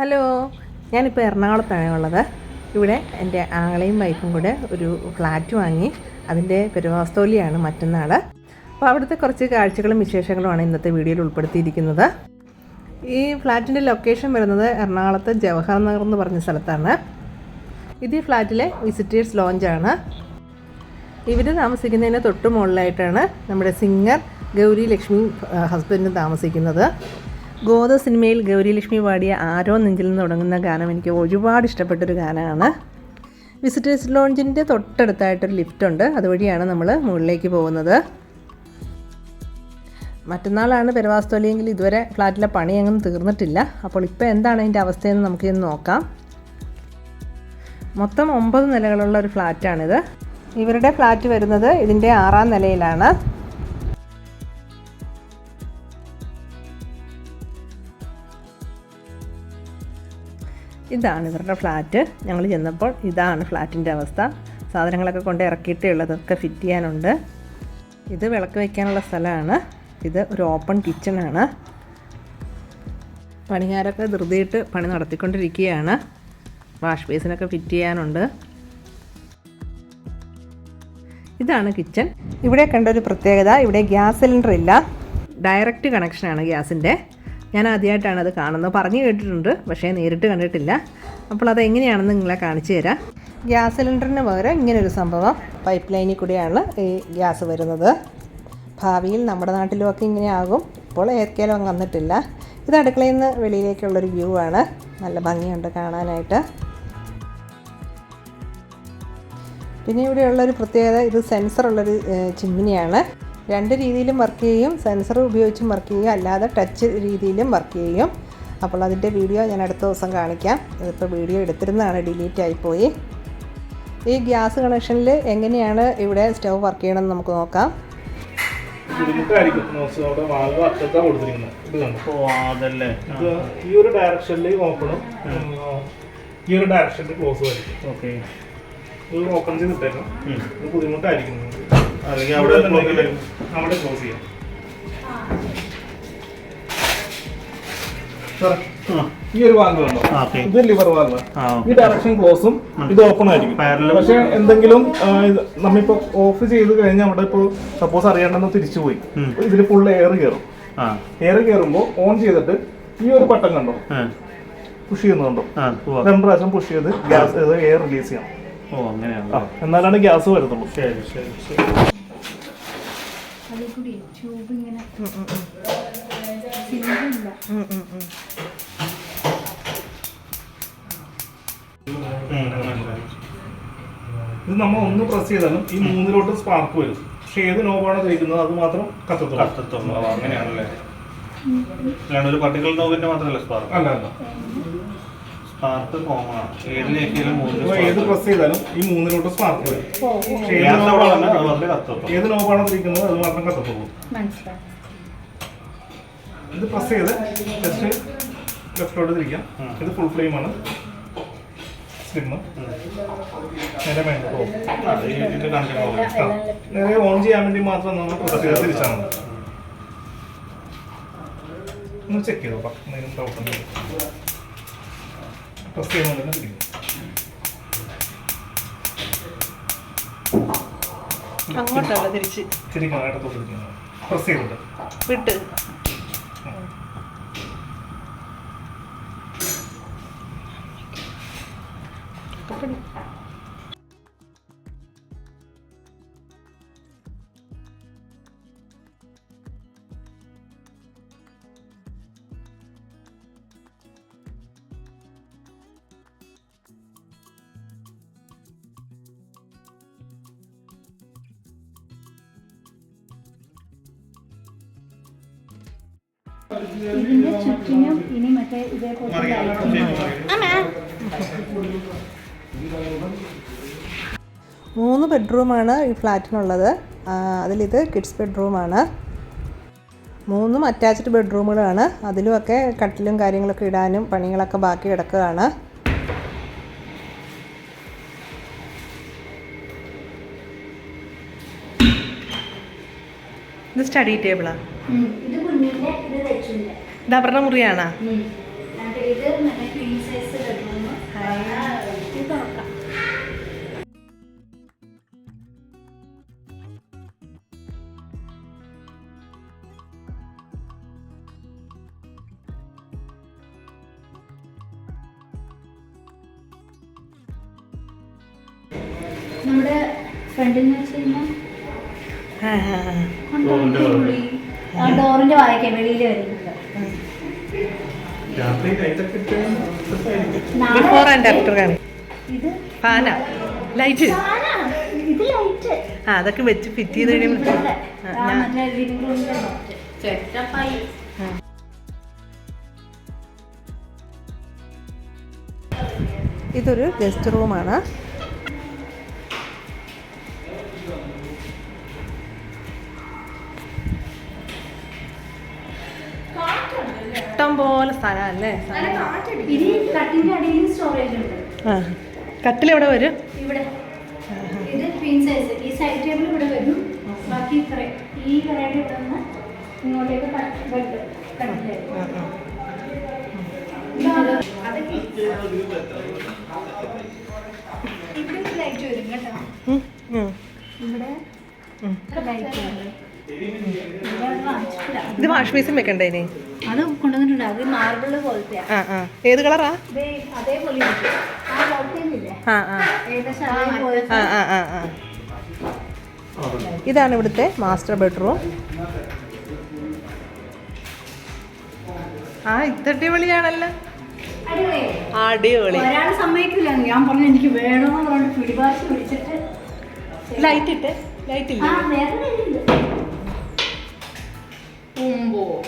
Hello ഞാനിപ്പോൾ എറണാകുളത്താണ് ഉള്ളത്. ഇവിടെ എന്റെ ആങ്ങളെയും വൈഫും കൂടെ ഒരു ഫ്ലാറ്റ് വാങ്ങി അതിന്റെ പെരുവാസ്തോലിയാണ് മറ്റന്നാൾ അപ്പോൾ അവിടുത്തെ കുറച്ച് കാഴ്ചകളും വിശേഷങ്ങളുമാണ് ഇന്നത്തെ വീഡിയോയിൽ ഉൾപ്പെടുത്തിയിരിക്കുന്നത്. ഈ ഫ്ലാറ്റിന്റെ ലൊക്കേഷൻ വരുന്നത് എറണാകുളത്ത് ജവഹർ നഗർ എന്ന് പറഞ്ഞ സ്ഥലത്താണ്. ഇത് ഈ ഫ്ലാറ്റിലെ വിസിറ്റേഴ്സ് ലോഞ്ചാണ്. ഇവർ താമസിക്കുന്നതിന് തൊട്ട് മുകളിലായിട്ടാണ് നമ്മുടെ സിംഗർ ഗൗരി ലക്ഷ്മി ഹസ്ബൻഡ് താമസിക്കുന്നത്. ഗോദ സിനിമയിൽ ഗൗരിലക്ഷ്മി പാടിയ ആരോ നെഞ്ചിൽ നിന്ന് തുടങ്ങുന്ന ഗാനം എനിക്ക് ഒരുപാട് ഇഷ്ടപ്പെട്ടൊരു ഗാനമാണ്. വിസിറ്റേഴ്സ് ലോഞ്ചിന്റെ തൊട്ടടുത്തായിട്ടൊരു ലിഫ്റ്റ് ഉണ്ട്. അതുവഴിയാണ് നമ്മൾ മുകളിലേക്ക് പോകുന്നത്. മറ്റന്നാളാണ് പെരവാസ്തോലിയെങ്കിൽ ഇതുവരെ ഫ്ലാറ്റിലെ പണി അങ്ങനെ തീർന്നിട്ടില്ല. അപ്പോൾ ഇപ്പോൾ എന്താണ് അതിന്റെ അവസ്ഥയെന്ന് നമുക്കിന്ന് നോക്കാം. മൊത്തം ഒമ്പത് നിലകളുള്ള ഒരു ഫ്ലാറ്റാണിത്. ഇവരുടെ ഫ്ലാറ്റ് വരുന്നത് ഇതിന്റെ ആറാം നിലയിലാണ്. ഇതാണ് ഇവരുടെ ഫ്ലാറ്റ്. ഞങ്ങൾ ചെന്നപ്പോൾ ഇതാണ് ഫ്ലാറ്റിന്റെ അവസ്ഥ. സാധനങ്ങളൊക്കെ കൊണ്ട് ഇറക്കിയിട്ടേ ഉള്ളതൊക്കെ ഫിറ്റ് ചെയ്യാനുണ്ട്. ഇത് വിളക്ക് വയ്ക്കാനുള്ള സ്ഥലമാണ്. ഇത് ഒരു ഓപ്പൺ കിച്ചണാണ് പണിക്കാരൊക്കെ ധൃതിയിട്ട് പണി നടത്തിക്കൊണ്ടിരിക്കുകയാണ്. വാഷ് ബേസിനൊക്കെ ഫിറ്റ് ചെയ്യാനുണ്ട്. ഇതാണ് കിച്ചൺ ഇവിടെ കണ്ട ഒരു പ്രത്യേകത ഇവിടെ ഗ്യാസ് സിലിണ്ടർ ഇല്ല. ഡയറക്റ്റ് കണക്ഷനാണ് ഗ്യാസിന്റെ. ഞാൻ ആദ്യമായിട്ടാണ് അത് കാണുന്നത്. പറഞ്ഞു കേട്ടിട്ടുണ്ട് പക്ഷേ നേരിട്ട് കണ്ടിട്ടില്ല. അപ്പോൾ അത് എങ്ങനെയാണെന്ന് നിങ്ങളെ കാണിച്ചു തരാം. ഗ്യാസ് സിലിണ്ടറിന് പകരം ഇങ്ങനൊരു സംഭവം പൈപ്പ് ലൈനിൽ കൂടിയാണ് ഈ ഗ്യാസ് വരുന്നത്. ഭാവിയിൽ നമ്മുടെ നാട്ടിലുമൊക്കെ ഇങ്ങനെ ആകും ഇപ്പോൾ ഏർക്കേലും വന്നിട്ടില്ല. ഇത് അടുക്കളയിൽ നിന്ന് വെളിയിലേക്കുള്ളൊരു വ്യൂ ആണ്. നല്ല ഭംഗിയുണ്ട് കാണാനായിട്ട്. പിന്നെ ഇവിടെയുള്ളൊരു പ്രത്യേകത ഇത് സെൻസറുള്ളൊരു ചിമ്മിനിയാണ്. രണ്ട് രീതിയിലും വർക്ക് ചെയ്യും സെൻസർ ഉപയോഗിച്ചും വർക്ക് ചെയ്യും അല്ലാതെ ടച്ച് രീതിയിലും വർക്ക് ചെയ്യും അപ്പോൾ അതിന്റെ വീഡിയോ ഞാൻ അടുത്ത ദിവസം കാണിക്കാം. ഇതിപ്പോൾ വീഡിയോ എടുത്തിരുന്നതാണ് ഡിലീറ്റ് ആയിപ്പോയി. ഈ ഗ്യാസ് കണക്ഷനിൽ എങ്ങനെയാണ് ഇവിടെ സ്റ്റവ് വർക്ക് ചെയ്യണമെന്ന് നമുക്ക് നോക്കാം. ബുദ്ധിമുട്ടായിരിക്കും. വാൽവ് അറ്റത്താണ് കൊടുത്തിരിക്കുന്നത്. ഇത് കണ്ടോ? ഓ അതല്ലേ. ഇത് ഈ ഒരു ഡയറക്ഷനിൽ ഓപ്പണും ഈ ഒരു ഡയറക്ഷനിൽ ക്ലോസ് ആയിരിക്കും. ഓക്കെ. ഇത് ഓപ്പൺ ചെയ്തിട്ടേക്കും ഇത് ബുദ്ധിമുട്ടായിരിക്കും. അല്ലെങ്കിൽ അവിടെ അവിടെ ക്ലോസ് ചെയ്യാം. ഈ ഒരു വാൽവ് ഓക്കെ ഇത് ലിവർ വാൽവ് ഈ ഡയറക്ഷൻ ക്ലോസും ഇത് ഓപ്പൺ ആയിരിക്കും. പക്ഷെ എന്തെങ്കിലും നമ്മളിപ്പോ ഓഫ് ചെയ്ത് കഴിഞ്ഞാൽ അവിടെ ഇപ്പോ സപ്പോസ് അറിയാണ്ടെന്ന് തിരിച്ചു പോയി. ഇതിൽ ഫുൾ എയർ കയറും ആ. എയർ കയറുമ്പോൾ ഓൺ ചെയ്തിട്ട് ഈ ഒരു ബട്ടൺ കണ്ടോ? പുഷ് ചെയ്യുന്നുണ്ടോ രണ്ടു പ്രാവശ്യം പുഷ് ചെയ്ത് ഗ്യാസ് എയർ റിലീസ് അങ്ങനെയാണ് ആ, എന്നാലാണ് ഗ്യാസ് വരത്തുള്ളൂ ശരി ശരി ശരി. കൂടി ട്യൂബ് ഇങ്ങനെ സിലിണ്ടർ ഇല്ല ഇത് നമ്മൾ ഒന്ന് പ്രസ് ചെയ്താലും ഈ മൂന്നിലോട്ട് സ്പാർക്ക് വരും. പക്ഷെ ഏത് നോബാണോ തേക്കുന്നത് അത് മാത്രം കത്തത്തുള്ളൂ. കത്തത്തുള്ളൂ. അങ്ങനെയാണല്ലേ? അല്ലാണ്ട് ഒരു പർട്ടിക്കുലർ നോവിന്റെ മാത്രമല്ല സ്പാർക്ക് അല്ല അല്ല. സ്പാർക്ക് കോമൺ ആണ്. ഏതിലേക്കും മൂന്ന് ഏത് പ്രസ് ചെയ്താലും ഈ മൂന്നിലോട്ട് സ്പാർക്ക് വരും. ഏത് നോബാണോ തിരിക്കുന്നത് അത് മാത്രം കത്തത്തുള്ളൂ. ഇത് പ്രസ് ചെയ്ത് ജസ്റ്റ് ലെഫ്റ്റോട്ട് തിരിക്കാം. ഉം. ഇത് ഫുൾ ഫ്ലെയിം ആണ്. സ്ലിം നേരെ വേണ്ട. നേരെ ഓൺ ചെയ്യാൻ വേണ്ടി മാത്രം നമ്മൾ പ്രസ് ചെയ്ത് തിരിച്ചാൽ മതി. ഒന്ന് ചെക്ക് ചെയ്തോ എന്തെങ്കിലും ഡൗട്ട് ഉണ്ടെങ്കിൽ. പ്രസ് ചെയ്യുമ്പോൾ തന്നെ പിടിക്കും അങ്ങോട്ടല്ല തിരിച്ച്. തിരിക്കണം ഇടത്തോട്ട് തിരിക്കണം പ്രസ് ചെയ്തിട്ട് വിട്ട്. ഇതിന്റെ ചുറ്റിനും ഇനി മറ്റേ ഇതേപോലെ മൂന്ന് ബെഡ്റൂമാണ് ഈ ഫ്ലാറ്റിനുള്ളത്. അതിലിത് കിഡ്സ് ബെഡ്റൂമാണ്. മൂന്നും അറ്റാച്ച്ഡ് ബെഡ്റൂമുകളാണ്. അതിലുമൊക്കെ കട്ടിലും കാര്യങ്ങളൊക്കെ ഇടാനും പണികളൊക്കെ ബാക്കി കിടക്കുകയാണ്. ഇത് സ്റ്റഡി ടേബിളാണ് ഇത് അവരുടെ മുറിയാണോ? നമ്മുടെ ഫ്രണ്ടിൽ നിന്ന് വെച്ച് കഴിഞ്ഞാൽ. ഡോറിന്റെ വായിക്കാം വെളിയിൽ വരുന്നുണ്ട്. ബിഫോർ ആൻഡ് ആഫ്റ്റർ കാണി ഫാന. ലൈറ്റ്. ഫാനാ. ഇത് ലൈറ്റ്. ആ അതൊക്കെ വെച്ച് ഫിറ്റ് ചെയ്ത് കഴിയുമ്പോൾ ഇതൊരു ഗസ്റ്റ് റൂമാണ്. ഇഷ്ടം പോലെ സ്ഥലമല്ലേ കട്ടിൽ എവിടെ ആ. കട്ടിലെവിടെ വരും? ഇവിടെ. ഇത് ക്വീൻ സൈസ് ഈ സൈഡ് ടേബിൾ ഇവിടെ വരും. ബാക്കി ഇത്ര ഈ കടയുടെ ഇവിടെ നിന്ന് ഇങ്ങോട്ടേക്ക്. ഇവിടെ ലൈറ്റ് വരും കേട്ടോ. ഇവിടെ. ലൈറ്റ് വരും. ഇത് വാഷ് ബേസിൻ വെക്കണ്ടേ ഇനി? അത് കൊണ്ടുവന്നിട്ടുണ്ട്. അത് മാർബിൾ പോലത്തെ. ആ ആ. ഏത് കളറാ? അതേപോലെ. ആ ആ ആ. ആ ആ ആ ഇതാണ് ഇവിടുത്തെ മാസ്റ്റർ ബെഡ്റൂം. ആ ഇത്തടിപൊളിയാണല്ലോ അടിപൊളിയല്ലേ? അടിപൊളി. സമ്മതിക്കില്ല. ഞാൻ പറഞ്ഞു എനിക്ക് വേണമെന്ന് പറഞ്ഞിട്ട് പിടിവാശി പിടിച്ചിട്ട് ലൈറ്റ് ഇട്ട്. ലൈറ്റ് ഇല്ല? 정보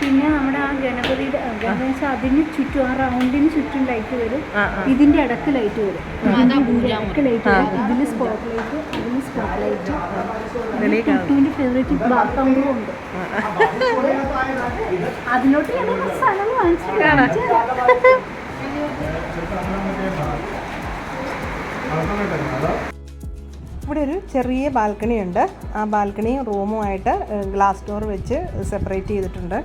പിന്നെ നമ്മുടെ ആ ഗണപതിയുടെ ഗണേശ അതിന് ചുറ്റും ആ റൗണ്ടിന് ചുറ്റും ലൈറ്റ് വരും. ഇതിന്റെ ഇടയ്ക്ക് ലൈറ്റ് വരും. ഇടയ്ക്ക് ലൈറ്റ് വരും. ഇതിന് സ്പോട്ട് ലൈറ്റ് അതിന് സ്പോട്ട് ലൈറ്റ്. കുട്ടുവിന്റെ ഫേവറേറ്റ് ബാത്റൂമും ഉണ്ട്. അതിലോട്ട് ഞങ്ങൾ സ്ഥലം വാങ്ങിച്ചു. ഇവിടെ ഒരു ചെറിയ ബാൽക്കണി ഉണ്ട് ആ ബാൽക്കണിയും റൂമുമായിട്ട് ഗ്ലാസ് ഡോർ വെച്ച് സെപ്പറേറ്റ് ചെയ്തിട്ടുണ്ട്.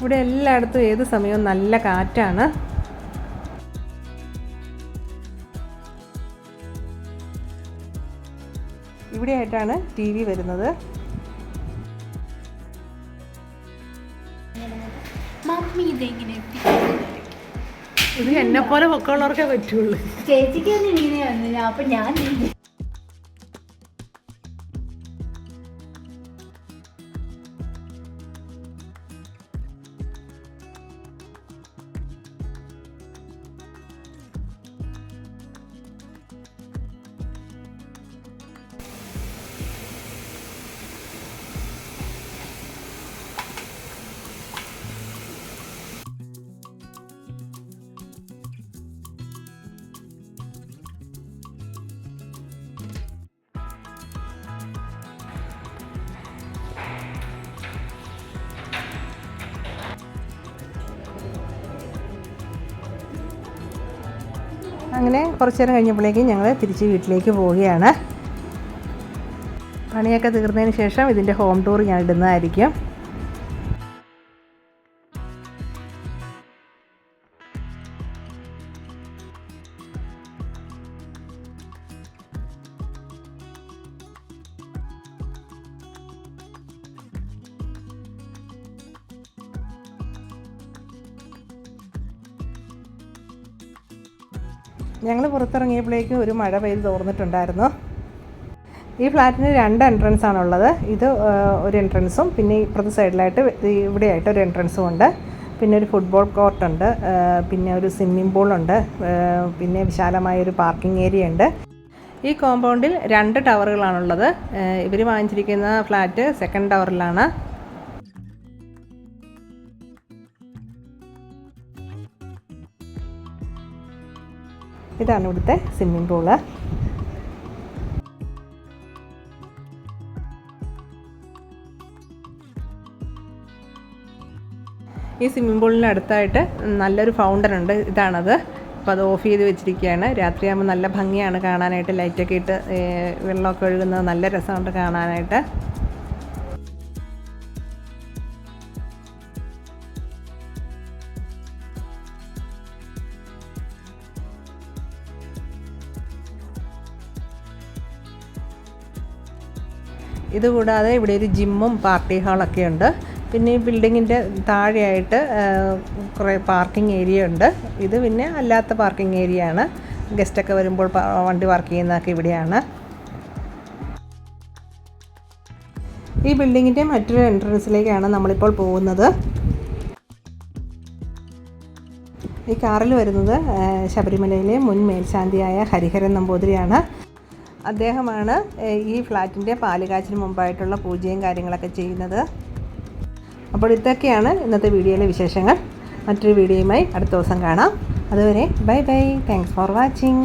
ഇവിടെ എല്ലായിടത്തും ഏത് സമയവും നല്ല കാറ്റാണ്. ഇവിടെയായിട്ടാണ് ടി വി വരുന്നത്. ഇത് എന്നെ പോലെ പൊക്കമുള്ളവർക്കേ പറ്റുള്ളൂ. ചേച്ചിക്ക് അപ്പൊ ഞാൻ അങ്ങനെ കുറച്ച് നേരം കഴിഞ്ഞപ്പോഴേക്കും ഞങ്ങൾ തിരിച്ച് വീട്ടിലേക്ക് പോവുകയാണ്. പണിയൊക്കെ തീർന്നതിന് ശേഷം ഇതിന്റെ ഹോം ടൂർ ഞാൻ ഇടുന്നതായിരിക്കും. ഞങ്ങൾ പുറത്തിറങ്ങിയപ്പോഴേക്കും ഒരു മഴ പെയ്ത് തോർന്നിട്ടുണ്ടായിരുന്നു. ഈ ഫ്ലാറ്റിന് രണ്ട് എൻട്രൻസ് ആണുള്ളത്. ഇത് ഒരു എൻട്രൻസും പിന്നെ ഇപ്പുറത്തെ സൈഡിലായിട്ട് ഇവിടെയായിട്ട് ഒരു എൻട്രൻസും ഉണ്ട്. പിന്നെ ഒരു ഫുട്ബോൾ കോർട്ടുണ്ട് പിന്നെ ഒരു സ്വിമ്മിംഗ് പൂളുണ്ട് പിന്നെ വിശാലമായ ഒരു പാർക്കിംഗ് ഏരിയ ഉണ്ട്. ഈ കോമ്പൗണ്ടിൽ രണ്ട് ടവറുകളാണുള്ളത് ഇവർ വാങ്ങിച്ചിരിക്കുന്ന ഫ്ലാറ്റ് സെക്കൻഡ് ടവറിലാണ് ഇതാണ് ഇവിടുത്തെ സ്വിമ്മിംഗ് പൂൾ ഈ സ്വിമ്മിംഗ് പൂളിന് അടുത്തായിട്ട് നല്ലൊരു ഫൗണ്ടൻ ഉണ്ട്. ഇതാണത്. അപ്പോൾ അത് ഓഫ് ചെയ്ത് വെച്ചിരിക്കുകയാണ്. രാത്രിയാകുമ്പോൾ നല്ല ഭംഗിയാണ് കാണാനായിട്ട്. ലൈറ്റൊക്കെ ഇട്ട് വെള്ളമൊക്കെ ഒഴുകുന്നത് നല്ല രസമുണ്ട് കാണാനായിട്ട്. ഇതുകൂടാതെ ഇവിടെ ഒരു ജിമ്മും പാർട്ടി ഹാളൊക്കെ ഉണ്ട്. പിന്നെ ഈ ബിൽഡിങ്ങിന്റെ താഴെയായിട്ട് കുറേ പാർക്കിംഗ് ഏരിയ ഉണ്ട്. ഇത് പിന്നെ അല്ലാത്ത പാർക്കിംഗ് ഏരിയ ആണ്. ഗസ്റ്റൊക്കെ വരുമ്പോൾ വണ്ടി പാർക്ക് ചെയ്യുന്നതൊക്കെ ഇവിടെയാണ്. ഈ ബിൽഡിങ്ങിന്റെ മറ്റൊരു എൻട്രൻസിലേക്കാണ് നമ്മളിപ്പോൾ പോകുന്നത്. ഈ കാറിൽ വരുന്നത് ശബരിമലയിലെ മുൻ മേൽശാന്തിയായ ഹരിഹരൻ നമ്പൂതിരിയാണ്. അദ്ദേഹമാണ് ഈ ഫ്ലാറ്റിന്റെ പാലുകാച്ചിന് മുമ്പായിട്ടുള്ള പൂജയും കാര്യങ്ങളൊക്കെ ചെയ്യുന്നത്. അപ്പോൾ ഇതൊക്കെയാണ് ഇന്നത്തെ വീഡിയോയിലെ വിശേഷങ്ങൾ. മറ്റൊരു വീഡിയോയുമായി അടുത്ത ദിവസം കാണാം. അതുവരെ bye bye. Thanks for watching